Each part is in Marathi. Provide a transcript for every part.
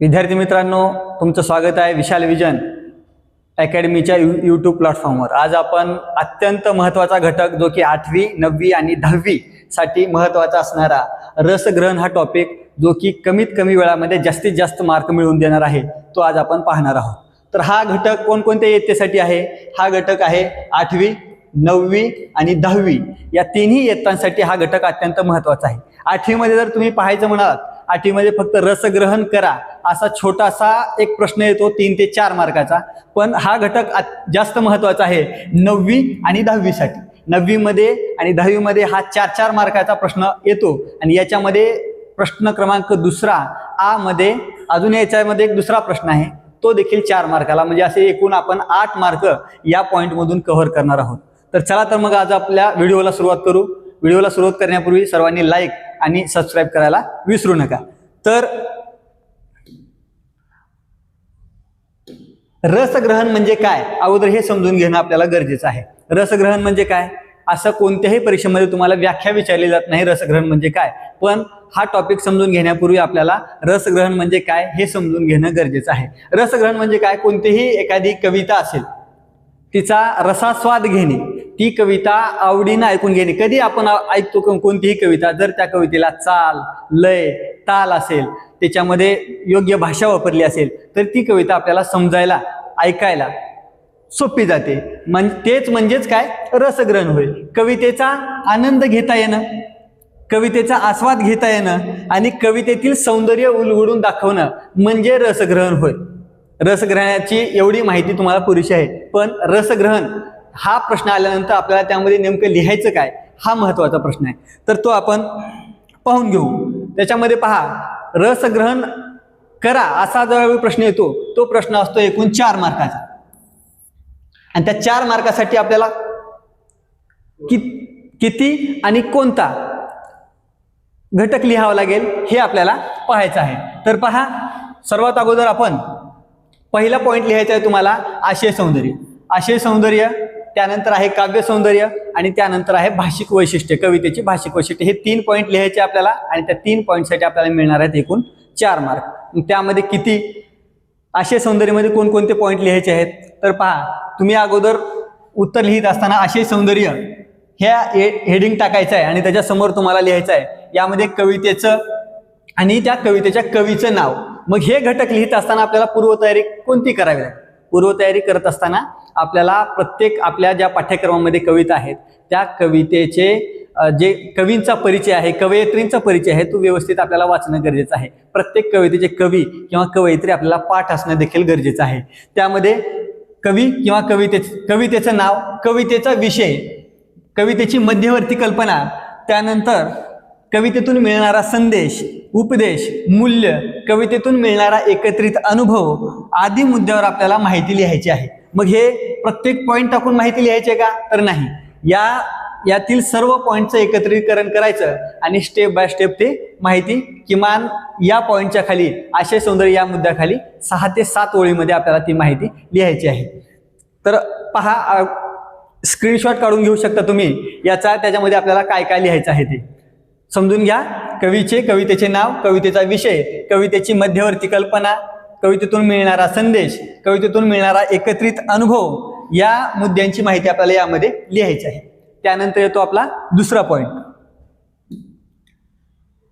विद्यार्थी मित्रांनो तुमचं स्वागत आहे विशाल विजन अकॅडमीच्या यू यूट्यूब प्लॅटफॉर्मवर आज आपण अत्यंत महत्त्वाचा घटक जो की आठवी नववी आणि दहावी साठी महत्त्वाचा असणारा रसग्रहण हा टॉपिक जो की कमीत कमी वेळामध्ये जास्तीत जास्त मार्क मिळवून देणार आहे तो आज आपण पाहणार आहोत. तर हा घटक कोणकोणत्या इयत्तेसाठी आहे? हा घटक आहे आठवी नववी आणि दहावी. या तिन्ही इयत्तांसाठी हा घटक अत्यंत महत्त्वाचा आहे. आठवीमध्ये जर तुम्ही पाहायचं म्हणाल आठवीमध्ये फक्त रसग्रहण करा असा छोटासा एक प्रश्न येतो तीन ते चार मार्काचा. पण हा घटक जास्त महत्त्वाचा आहे नववी आणि दहावीसाठी. नववीमध्ये आणि दहावीमध्ये हा चार चार मार्काचा प्रश्न येतो आणि याच्यामध्ये प्रश्न क्रमांक दुसरा आ मध्ये अजून याच्यामध्ये एक दुसरा प्रश्न आहे तो देखील चार मार्काला. म्हणजे असे एकूण आपण आठ मार्क या पॉईंटमधून कव्हर करणार आहोत. तर चला तर मग आज आपल्या व्हिडिओला सुरुवात करू. व्हिडिओला सुरुवात करण्यापूर्वी सर्वांनी लाईक आणि सबस्क्राईब करायला विसरू नका. तर रसग्रहण म्हणजे काय? अगोदर हे समजून घेणं आपल्याला गरजेचं आहे. रसग्रहण म्हणजे काय? असं कोणत्याही परीक्षेमध्ये तुम्हाला व्याख्या विचारली जात नाही रसग्रहण म्हणजे काय. पण हा टॉपिक समजून घेण्यापूर्वी आपल्याला रसग्रहण म्हणजे काय हे समजून घेणं गरजेचं आहे. रसग्रहण म्हणजे काय? कोणतीही एखादी कविता असेल तिचा रसास्वाद घेणे. ती कविता आवडीनं ऐकून घेणे. कधी आपण ऐकतो कोणतीही कविता जर त्या कवितेला चाल लय ताल असेल त्याच्यामध्ये योग्य भाषा वापरली असेल तर ती कविता आपल्याला समजायला ऐकायला सोपी जाते. म्हण तेच म्हणजेच काय? रसग्रहण होईल कवितेचा आनंद घेता येणं कवितेचा आस्वाद घेता येणं आणि कवितेतील सौंदर्य उलगडून दाखवणं म्हणजे रसग्रहण होय. रसग्रहणाची एवढी माहिती तुम्हाला पुरेशी आहे. पण रसग्रहण हा प्रश्न आल्यानंतर आपल्याला त्यामध्ये नेमकं लिहायचं काय? हा महत्त्वाचा प्रश्न आहे. तर तो आपण पाहून घेऊ. त्याच्यामध्ये पहा रसग्रहण करा असा ज्यावेळी प्रश्न येतो तो प्रश्न असतो एकूण चार मार्काचा. आणि त्या चार मार्कासाठी आपल्याला कि किती आणि कोणता घटक लिहावा लागेल हे आपल्याला पाहायचं आहे. तर पहा सर्वात अगोदर आपण पहिला पॉईंट लिहायचा आहे तुम्हाला आशय सौंदर्य. आशय सौंदर्य त्यानंतर आहे काव्य सौंदर्य आणि त्यानंतर आहे भाषिक वैशिष्ट्य. कवितेची भाषिक वैशिष्ट्य. हे तीन पॉईंट लिहायचे आपल्याला आणि त्या तीन पॉईंटसाठी आपल्याला मिळणार आहेत एकूण चार मार्क मग त्यामध्ये किती? आशय सौंदर्यामध्ये कोणकोणते पॉईंट लिहायचे आहेत? तर पहा तुम्ही अगोदर उत्तर लिहित असताना आशय सौंदर्य ह्या हेडिंग टाकायचं आहे आणि त्याच्यासमोर तुम्हाला लिहायचं आहे. यामध्ये कवितेचं आणि त्या कवितेच्या कवीचं नाव. मग हे घटक लिहित असताना आपल्याला पूर्वतयारी कोणती करावी लागेल? पूर्वतयारी करत असताना आपल्याला प्रत्येक आपल्या ज्या पाठ्यक्रमामध्ये कविता आहेत त्या कवितेचे जे कवींचा परिचय आहे कवयित्रींचा परिचय आहे तो व्यवस्थित आपल्याला वाचणं गरजेचं आहे. प्रत्येक कवितेचे कवी किंवा कवयित्री आपल्याला पाठ असणं देखील गरजेचं आहे. त्यामध्ये कवी किंवा कविते कवितेचं नाव कवितेचा विषय कवितेची मध्यवर्ती कल्पना त्यानंतर कवितेतून मिळणारा संदेश उपदेश मूल्य कवितेतून मिळणारा एकत्रित अनुभव आदी मुद्द्यावर आपल्याला माहिती लिहायची आहे. मग हे प्रत्येक पॉईंट टाकून माहिती लिहायची आहे का? तर नाही. या यातील सर्व पॉईंटचं एकत्रीकरण करायचं आणि स्टेप बाय स्टेप ते माहिती किमान या पॉईंटच्या खाली आशय सौंदर्य या मुद्द्याखाली सहा ते सात ओळीमध्ये आपल्याला ती माहिती लिहायची आहे. तर पहा स्क्रीनशॉट काढून घेऊ शकता तुम्ही. याचा त्याच्यामध्ये आपल्याला काय काय लिहायचं आहे ते. समजून घ्या. कवीचे कवितेचे नाव कवितेचा विषय कवितेची मध्यवर्ती कल्पना कवितेतून मिळणारा संदेश कवितेतून मिळणारा एकत्रित अनुभव या मुद्द्यांची माहिती आपल्याला यामध्ये लिहायची आहे. त्यानंतर येतो आपला दुसरा पॉईंट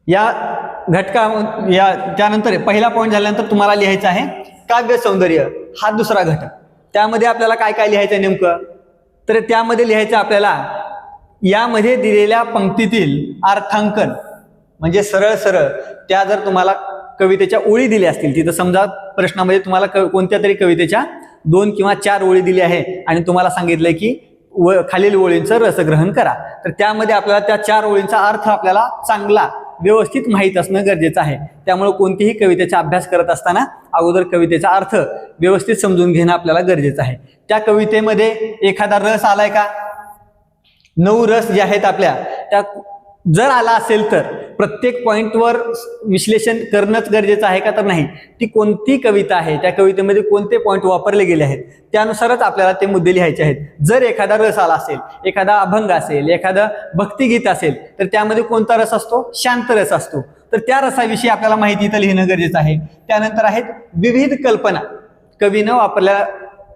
या घटका या त्यानंतर पहिला पॉईंट झाल्यानंतर तुम्हाला लिहायचं आहे काव्य सौंदर्य हा दुसरा घटक. त्यामध्ये आपल्याला काय काय लिहायचं आहे नेमकं? तर त्यामध्ये लिहायचं आपल्याला यामध्ये दिलेल्या पंक्तीतील अर्थांकन. म्हणजे सरळ सरळ त्या जर तुम्हाला कवितेच्या ओळी दिल्या असतील. तिथं समजा प्रश्नामध्ये तुम्हाला क- कोणत्या तरी कवितेच्या दोन किंवा चार ओळी दिली आहे आणि तुम्हाला सांगितलंय की व खालील ओळींचं रसग्रहण करा. तर त्यामध्ये आपल्याला त्या चार ओळींचा अर्थ आपल्याला चांगला व्यवस्थित माहीत असणं गरजेचं आहे. त्यामुळे कोणतीही कवितेचा अभ्यास करत असताना अगोदर कवितेचा अर्थ व्यवस्थित समजून घेणं आपल्याला गरजेचं आहे. त्या कवितेमध्ये एखादा रस आलाय का? नऊ रस जे आहेत आपल्या त्या जर आला असेल तर प्रत्येक पॉईंटवर विश्लेषण करणंच गरजेचं आहे का तर नाही? ती कोणती कविता आहे? त्या कवितेमध्ये कोणते पॉईंट वापरले गेले आहेत? त्यानुसारच आपल्याला ते मुद्दे लिहायचे आहेत. जर एखादा रस आला असेल एखादा अभंग असेल एखादं भक्तिगीत असेल तर त्यामध्ये कोणता रस असतो? शांत रस असतो. तर त्या रसाविषयी आपल्याला माहिती इथं लिहिणं गरजेचं आहे. त्यानंतर आहेत विविध कल्पना. कवीनं वापरल्या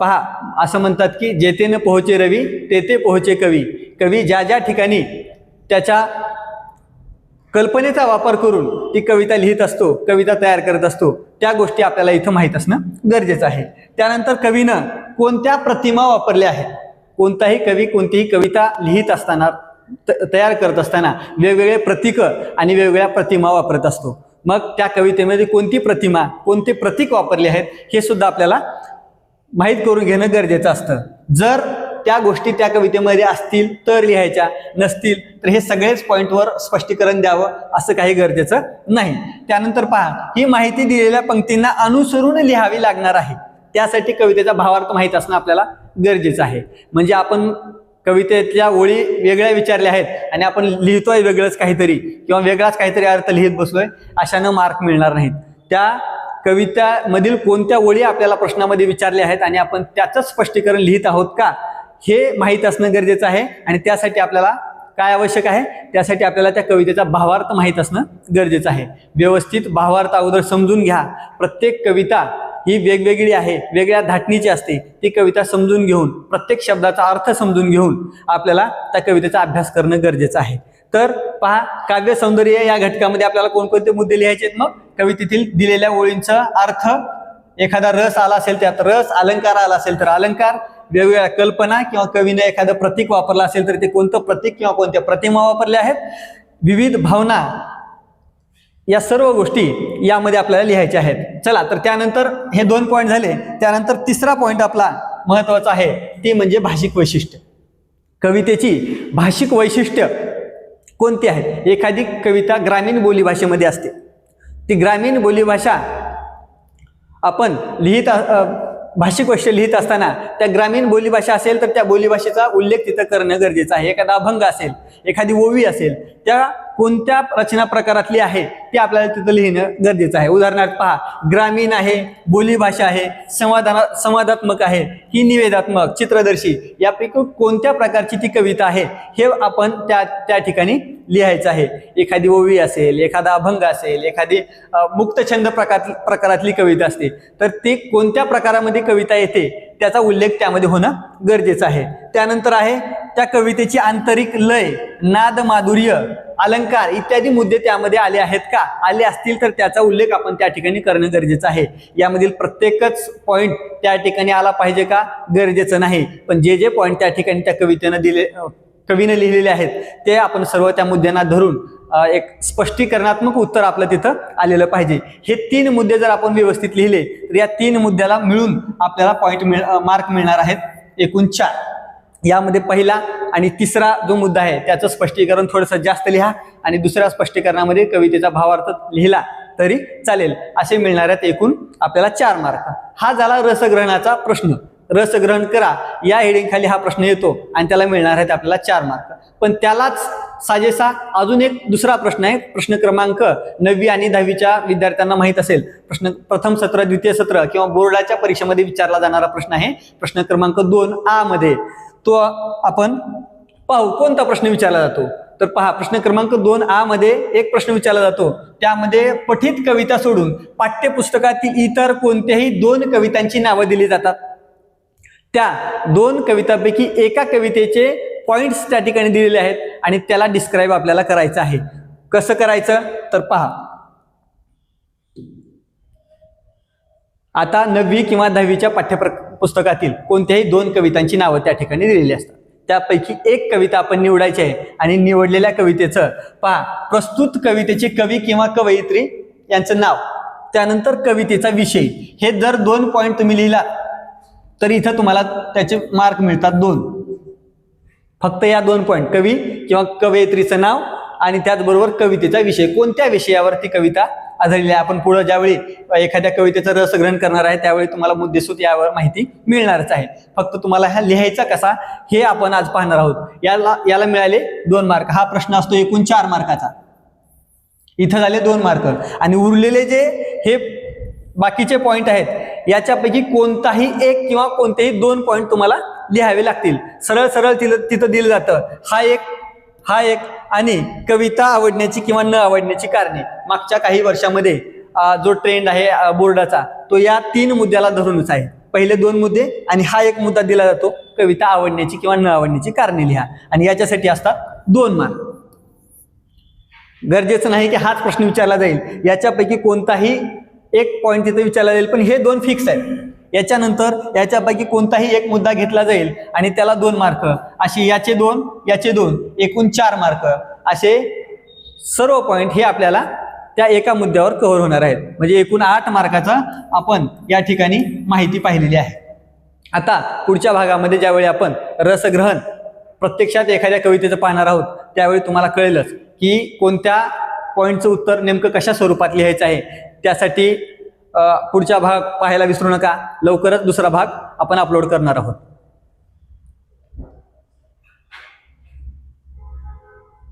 पहा असं म्हणतात की जेथे न पोहोचे रवी तेथे पोहोचे कवी. कवी ज्या ज्या ठिकाणी त्याच्या कल्पनेचा वापर करून ती कविता लिहित असतो कविता तयार करत असतो त्या गोष्टी आपल्याला इथं माहीत असणं गरजेचं आहे. त्यानंतर कवीनं कोणत्या प्रतिमा वापरल्या आहेत? कोणताही कवी कोणतीही कविता लिहित असताना त- तयार करत असताना वेगवेगळे प्रतीकं आणि वेगवेगळ्या प्रतिमा वापरत असतो. मग त्या कवितेमध्ये कोणती प्रतिमा कोणते प्रतीक वापरले आहेत हे सुद्धा आपल्याला माहीत करून घेणं गरजेचं असतं. जर त्या गोष्टी त्या कवितेमध्ये असतील तर लिहायच्या नसतील तर हे सगळेच पॉईंटवर स्पष्टीकरण द्यावं असं काही गरजेचं नाही. त्यानंतर पहा ही माहिती दिलेल्या पंक्तींना अनुसरून लिहावी लागणार आहे. त्यासाठी कवितेचा भावार्थ माहीत असणं आपल्याला गरजेचं आहे. म्हणजे आपण कवितेतल्या ओळी वेगळ्या विचारल्या आहेत आणि आपण लिहितोय वेगळंच काहीतरी किंवा वेगळाच काहीतरी अर्थ लिहित बसलोय अशानं मार्क मिळणार नाहीत. त्या कवितामधील कोणत्या ओळी आपल्याला प्रश्नामध्ये विचारल्या आहेत आणि आपण त्याचंच स्पष्टीकरण लिहित आहोत का? हे माहीत असणं गरजेचं आहे आणि त्यासाठी आपल्याला काय आवश्यक आहे? त्यासाठी आपल्याला त्या कवितेचा भावार्थ माहीत असणं गरजेचं आहे. व्यवस्थित भावार्थ अगोदर समजून घ्या. प्रत्येक कविता ही वेगवेगळी आहे. वेगळ्या धाटणीची असते. ती कविता समजून घेऊन प्रत्येक शब्दाचा अर्थ समजून घेऊन आपल्याला त्या कवितेचा अभ्यास करणं गरजेचं आहे. तर पहा काव्य सौंदर्य या घटकामध्ये आपल्याला कोणकोणते मुद्दे लिहायचे आहेत मग? कवितेतील दिलेल्या ओळींचा अर्थ एखादा रस आला असेल त्यात रस अलंकार आला असेल तर अलंकार वेगवेगळ्या कल्पना किंवा कवीने एखादं प्रतीक वापरलं असेल तर ते कोणतं प्रतीक किंवा कोणत्या प्रतिमा वापरल्या आहेत? विविध भावना या सर्व गोष्टी यामध्ये आपल्याला लिहायच्या आहेत. चला तर त्यानंतर हे दोन पॉईंट झाले. त्यानंतर तिसरा पॉईंट आपला महत्त्वाचा आहे. ते म्हणजे भाषिक वैशिष्ट्य. कवितेची भाषिक वैशिष्ट्य कोणती आहेत एखादी कविता ग्रामीण बोलीभाषेमध्ये असते. ती ग्रामीण बोलीभाषा आपण लिहित भाषिक वैश्य लिहित असताना त्या ग्रामीण बोलीभाषा असेल तर त्या बोलीभाषेचा उल्लेख तिथं करणं गरजेचं आहे. एखादा अभंग असेल एखादी ओवी असेल त्या कोणत्या रचना प्रकारातली आहे ते आपल्याला तिथं लिहिणं गरजेचं आहे. उदाहरणार्थ पहा ग्रामीण आहे बोलीभाषा आहे संवादाना संवादात्मक आहे ही निवेदात्मक चित्रदर्शी यापैकी कोणत्या प्रकारची ती कविता आहे हे आपण त्या त्या ठिकाणी लिहायचं आहे. एखादी ओवी असेल एखादा अभंग असेल एखादी मुक्तछंद प्रकार प्रकारातली कविता असते. तर ती कोणत्या प्रकारामध्ये कविता येते त्याचा उल्लेख त्यामध्ये होणं गरजेचं आहे. त्यानंतर आहे त्या कवितेची आंतरिक लय नाद माधुर्य अलंकार इत्यादी मुद्दे त्यामध्ये आले आहेत का? आले असतील तर त्याचा उल्लेख आपण त्या ठिकाणी करणं गरजेचं आहे. यामधील प्रत्येकच पॉईंट त्या ठिकाणी आला पाहिजे का? गरजेचं नाही. पण जे जे पॉईंट त्या ठिकाणी त्या कवितेनं दिले कवीनं लिहिलेले आहेत. ते आपण सर्व त्या मुद्द्यांना धरून एक स्पष्टीकरणात्मक उत्तर आपलं तिथं आलेलं पाहिजे. हे तीन मुद्दे जर आपण व्यवस्थित लिहिले तर या तीन मुद्द्याला मिळून आपल्याला पॉईंट मिळ मार्क मिळणार आहेत. एकूण चार. यामध्ये पहिला आणि तिसरा जो मुद्दा आहे त्याचं स्पष्टीकरण थोडंसं जास्त लिहा आणि दुसऱ्या स्पष्टीकरणामध्ये कवितेचा भावार्थ लिहिला तरी चालेल. असे मिळणाऱ्यात एकूण आपल्याला चार मार्क हा झाला रसग्रहणाचा प्रश्न. रसग्रहण करा. या हेडिंग खाली हा प्रश्न येतो आणि त्याला मिळणार आहेत आपल्याला चार मार्क. पण त्यालाच साजेसा अजून एक दुसरा प्रश्न आहे. प्रश्न क्रमांक नववी आणि दहावीच्या विद्यार्थ्यांना माहीत असेल. प्रश्न प्रथम सत्र द्वितीय सत्र किंवा बोर्डाच्या परीक्षेमध्ये विचारला जाणारा प्रश्न आहे. प्रश्न क्रमांक दोन आ मध्ये. तो आपण पाहू. कोणता प्रश्न विचारला जातो? तर पहा प्रश्न क्रमांक दोन आ मध्ये एक प्रश्न विचारला जातो. त्यामध्ये पठित कविता सोडून पाठ्यपुस्तकातील इतर कोणत्याही दोन कवितांची नावं दिली जातात. त्या दोन कवितांपैकी एका कवितेचे पॉइंट्स त्या ठिकाणी दिलेले आहेत आणि त्याला डिस्क्राईब आपल्याला करायचं आहे. कसं करायचं? तर पहा. आता नववी किंवा दहावीच्या पाठ्यप्र पुस्तकातील कोणत्याही दोन कवितांची नावं त्या ठिकाणी दिलेली असतात. त्यापैकी एक कविता आपण निवडायची आहे आणि निवडलेल्या कवितेचं पहा. प्रस्तुत कवितेचे कवी किंवा कवयित्री यांचं नाव. त्यानंतर कवितेचा विषय. हे जर दोन पॉईंट तुम्ही लिहिला तर इथं तुम्हाला त्याचे मार्क मिळतात दोन. फक्त या दोन पॉईंट कवी किंवा कवयित्रीचं नाव आणि त्याचबरोबर कवितेचा विषय. कोणत्या विषयावर ती कविता आधारलेली आहे? आपण पुढं ज्यावेळी एखाद्या कवितेचं रसग्रहण करणार आहे त्यावेळी तुम्हाला मुद्देसूद यावर माहिती मिळणारच आहे. फक्त तुम्हाला ह्या लिहायचा कसा हे आपण आज पाहणार आहोत. याला याला मिळाले दोन मार्क हा प्रश्न असतो एकूण चार मार्काचा इथं झाले दोन मार्क आणि उरलेले जे हे बाकीचे पॉईंट आहेत. याच्यापैकी कोणताही एक किंवा कोणतेही दोन पॉईंट तुम्हाला लिहावे लागतील. सरळ सरळ तिथं तिथं दिलं जातं. हा एक हा एक आणि कविता आवडण्याची किंवा न आवडण्याची कारणे. मागच्या काही वर्षामध्ये जो ट्रेंड आहे बोर्डाचा तो या तीन मुद्द्याला धरूनच आहे. पहिले दोन मुद्दे आणि हा एक मुद्दा दिला जातो. कविता आवडण्याची किंवा न आवडण्याची कारणे लिहा. आणि याच्यासाठी असतात दोन मार्क गरजेचं नाही की हाच प्रश्न विचारला जाईल. याच्यापैकी कोणताही एक पॉईंट तिथे विचारला जाईल पण हे दोन फिक्स आहेत. याच्यानंतर याच्यापैकी कोणताही एक मुद्दा घेतला जाईल आणि त्याला दोन मार्क असे याचे दोन याचे दोन एकूण चार मार्क असे सर्व पॉईंट हे आपल्याला त्या एका मुद्द्यावर कव्हर होणार आहेत. म्हणजे एकूण आठ मार्काचा आपण या ठिकाणी माहिती पाहिलेली आहे. आता पुढच्या भागामध्ये ज्यावेळी आपण रसग्रहण प्रत्यक्षात एखाद्या कवितेचं पाहणार आहोत त्यावेळी तुम्हाला कळेलच की कोणत्या पॉईंटचं उत्तर नेमकं कशा स्वरूपात लिहायचं आहे. त्यासाठी पुढचा भाग पाहायला विसरू नका. लवकरच दुसरा भाग आपण अपलोड करणार आहोत.